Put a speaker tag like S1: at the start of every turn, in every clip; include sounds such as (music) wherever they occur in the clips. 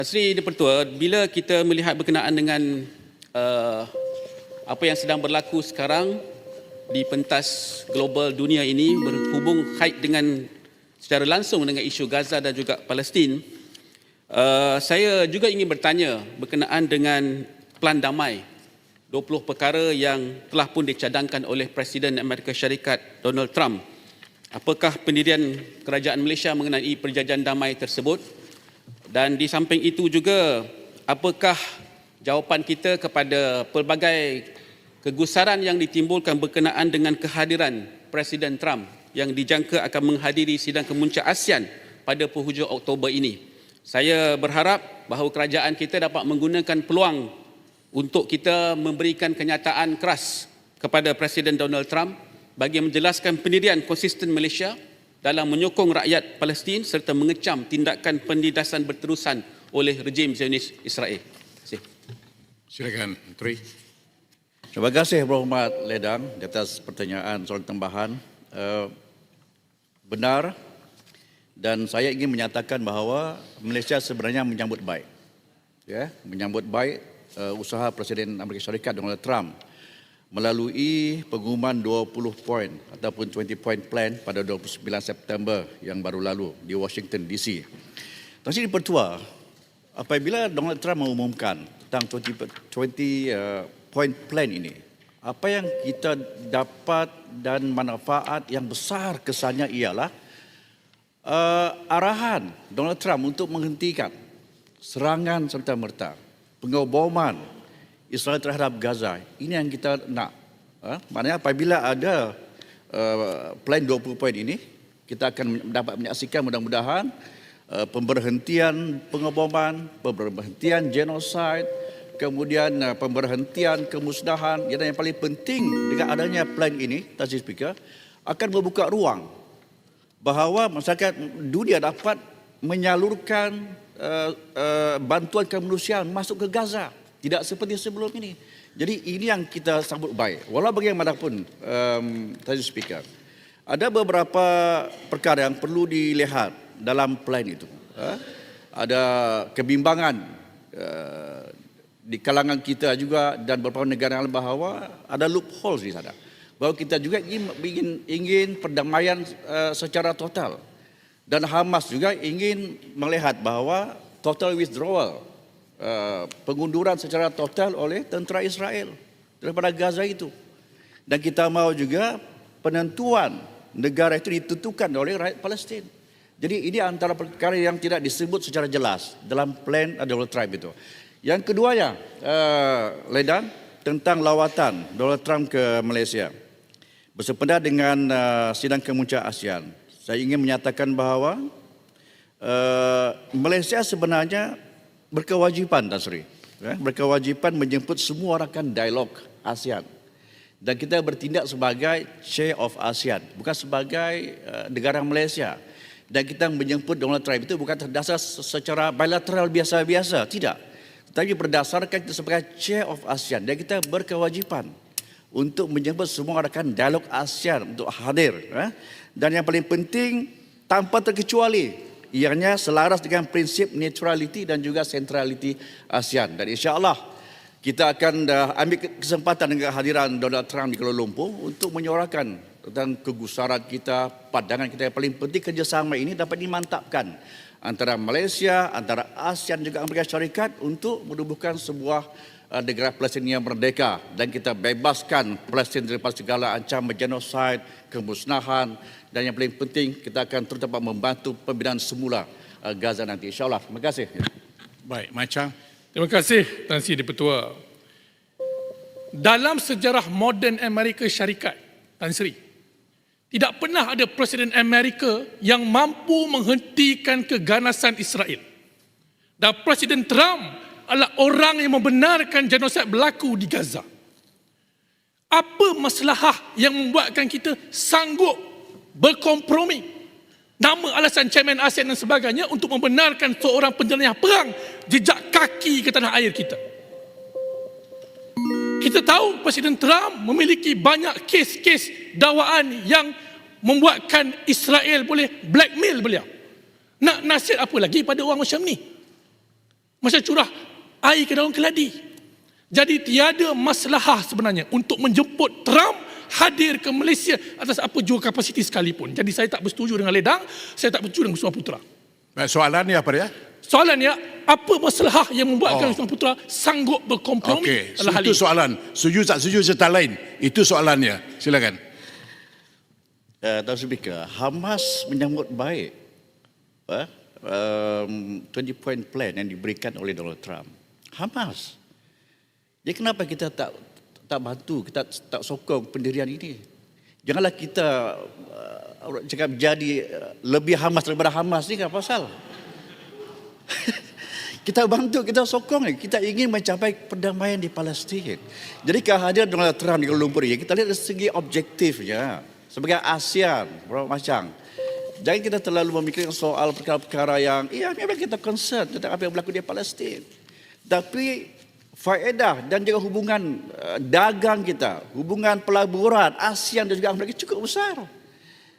S1: Sri Dipertua, bila kita melihat berkenaan dengan uh, apa yang sedang berlaku sekarang di pentas global dunia ini berhubung kait dengan secara langsung dengan isu Gaza dan juga Palestin, uh, saya juga ingin bertanya berkenaan dengan plan damai 20 perkara yang telah pun dicadangkan oleh Presiden Amerika Syarikat Donald Trump. Apakah pendirian kerajaan Malaysia mengenai perjanjian damai tersebut? Dan di samping itu juga, apakah jawapan kita kepada pelbagai kegusaran yang ditimbulkan berkenaan dengan kehadiran Presiden Trump yang dijangka akan menghadiri sidang kemuncak ASEAN pada penghujung Oktober ini. Saya berharap bahawa kerajaan kita dapat menggunakan peluang untuk kita memberikan kenyataan keras kepada Presiden Donald Trump bagi menjelaskan pendirian konsisten Malaysia dalam menyokong rakyat Palestin serta mengecam tindakan penindasan berterusan oleh rejim Zionis Israel. Terima kasih.
S2: Silakan, Menteri.
S3: Terima kasih Berhormat Ledang di atas pertanyaan soal tambahan. Uh, benar dan saya ingin menyatakan bahawa Malaysia sebenarnya menyambut baik. Ya, menyambut baik uh, usaha Presiden Amerika Syarikat Donald Trump melalui pengumuman 20 poin ataupun 20 point plan pada 29 September yang baru lalu di Washington DC. Tuan Sri Pertua, apabila Donald Trump mengumumkan tentang 20, 20 uh, point plan ini, apa yang kita dapat dan manfaat yang besar kesannya ialah uh, arahan Donald Trump untuk menghentikan serangan serta merta, pengoboman Israel terhadap Gaza. Ini yang kita nak. Ha? Maknanya apabila ada uh, plan 20 poin ini, kita akan dapat menyaksikan mudah-mudahan uh, pemberhentian pengoboman, pemberhentian genosid, kemudian uh, pemberhentian kemusnahan. Dan yang paling penting dengan adanya plan ini, Tuan Speaker, akan membuka ruang bahawa masyarakat dunia dapat menyalurkan uh, uh, bantuan kemanusiaan masuk ke Gaza. Tidak seperti sebelum ini. Jadi ini yang kita sambut baik. Walau bagaimanapun, um, Tuan Speaker, ada beberapa perkara yang perlu dilihat dalam plan itu. Ha? Ada kebimbangan uh, di kalangan kita juga dan beberapa negara yang bahawa ada loopholes di sana. Bahawa kita juga ingin, ingin perdamaian uh, secara total. Dan Hamas juga ingin melihat bahawa total withdrawal Uh, pengunduran secara total oleh tentera Israel daripada Gaza itu. Dan kita mahu juga penentuan negara itu ditentukan oleh rakyat Palestin. Jadi ini antara perkara yang tidak disebut secara jelas dalam plan Donald Trump itu. Yang keduanya, uh, Ledan, tentang lawatan Donald Trump ke Malaysia. Bersempena dengan uh, sidang kemuncak ASEAN, saya ingin menyatakan bahawa uh, Malaysia sebenarnya berkewajipan Tan ya, berkewajipan menjemput semua rakan dialog ASEAN. Dan kita bertindak sebagai chair of ASEAN bukan sebagai uh, negara Malaysia. Dan kita menjemput Donald Trump itu bukan terdasar secara bilateral biasa-biasa tidak. Tetapi berdasarkan kita sebagai chair of ASEAN dan kita berkewajipan untuk menjemput semua rakan dialog ASEAN untuk hadir ya. dan yang paling penting tanpa terkecuali ianya selaras dengan prinsip neutraliti dan juga centrality ASEAN. Dan insyaAllah kita akan uh, ambil kesempatan dengan kehadiran Donald Trump di Kuala Lumpur untuk menyuarakan tentang kegusaran kita, pandangan kita yang paling penting kerjasama ini dapat dimantapkan antara Malaysia, antara ASEAN juga Amerika Syarikat untuk menubuhkan sebuah uh, negara Palestin yang merdeka dan kita bebaskan Palestin daripada segala ancaman genosid, kemusnahan dan yang paling penting kita akan terus dapat membantu pembinaan semula uh, Gaza nanti insyaallah terima kasih
S2: Baik, Macam.
S4: Terima kasih Tan Sri Dipertua. Dalam sejarah moden Amerika Syarikat, Tan Sri, tidak pernah ada Presiden Amerika yang mampu menghentikan keganasan Israel. Dan Presiden Trump adalah orang yang membenarkan genosid berlaku di Gaza. Apa masalah yang membuatkan kita sanggup berkompromi nama alasan chairman ASEAN dan sebagainya untuk membenarkan seorang penjelajah perang jejak kaki ke tanah air kita. Kita tahu Presiden Trump memiliki banyak kes-kes dakwaan yang membuatkan Israel boleh blackmail beliau. Nak nasihat apa lagi pada orang macam ni? Macam curah air ke dalam keladi. Jadi tiada masalah sebenarnya untuk menjemput Trump hadir ke Malaysia atas apa jua kapasiti sekalipun. Jadi saya tak bersetuju dengan Ledang, saya tak bersetuju dengan Wisma Putra.
S2: Baik, soalannya apa dia?
S4: Soalannya, apa masalah yang membuatkan
S2: Oh.
S4: Wisma Putra sanggup berkompromi
S2: Okey,
S4: dalam hal
S2: itu soalan. Setuju tak setuju serta lain. Itu soalannya. Silakan.
S3: Uh, Tuan Speaker, Hamas menyambut baik uh, um, 20 point plan yang diberikan oleh Donald Trump. Hamas. Jadi kenapa kita tak tak bantu, kita tak sokong pendirian ini? Janganlah kita uh, cakap jadi lebih Hamas daripada Hamas ni kan pasal. (laughs) kita bantu, kita sokong. Kita ingin mencapai perdamaian di Palestin. Jadi kehadiran Donald Trump di Kuala Lumpur ini, kita lihat dari segi objektifnya. Sebagai ASEAN, Bro Macang. Jangan kita terlalu memikirkan soal perkara-perkara yang, ya memang kita concern tentang apa yang berlaku di Palestin. Tapi faedah dan juga hubungan uh, dagang kita, hubungan pelaburan ASEAN dan juga Amerika cukup besar.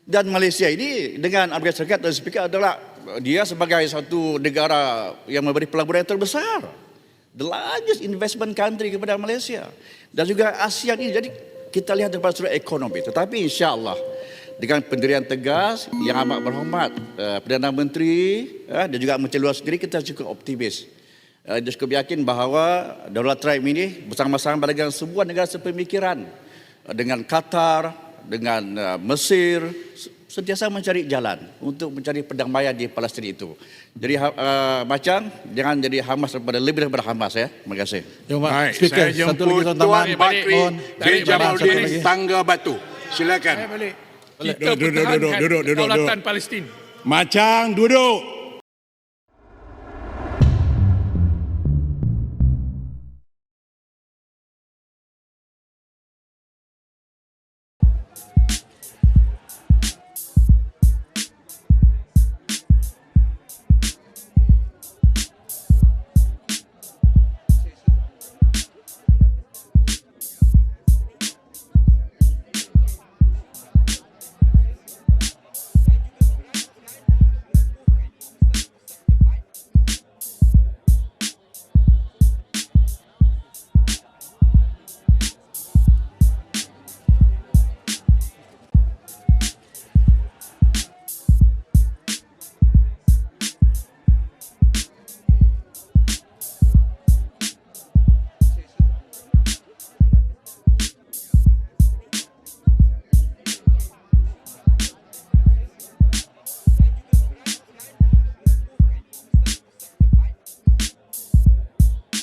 S3: Dan Malaysia ini dengan Amerika Serikat dan Speaker adalah dia sebagai satu negara yang memberi pelaburan terbesar. The largest investment country kepada Malaysia. Dan juga ASEAN ini. Jadi kita lihat daripada sudut ekonomi. Tetapi insyaAllah dengan pendirian tegas yang amat berhormat uh, Perdana Menteri uh, dan juga Menteri Luar Negeri kita cukup optimis. Uh, dia cukup yakin bahawa Donald Trump ini bersama-sama dengan sebuah negara sepemikiran uh, dengan Qatar, dengan uh, Mesir sentiasa mencari jalan untuk mencari perdamaian di Palestin itu. Jadi uh, macam jangan jadi Hamas daripada lebih daripada Hamas ya. Terima kasih.
S5: Pak.
S2: Baik,
S5: Speaker,
S2: saya
S5: satu lagi
S2: jemput
S5: tuan
S2: Tuan
S5: Taman.
S2: Bakri
S5: balik, satu
S2: Jamaluddin. Tangga Batu. Silakan.
S4: Kita
S2: Duduk, duduk, duduk, duduk, duduk, duduk.
S4: Palestin.
S2: Macang duduk.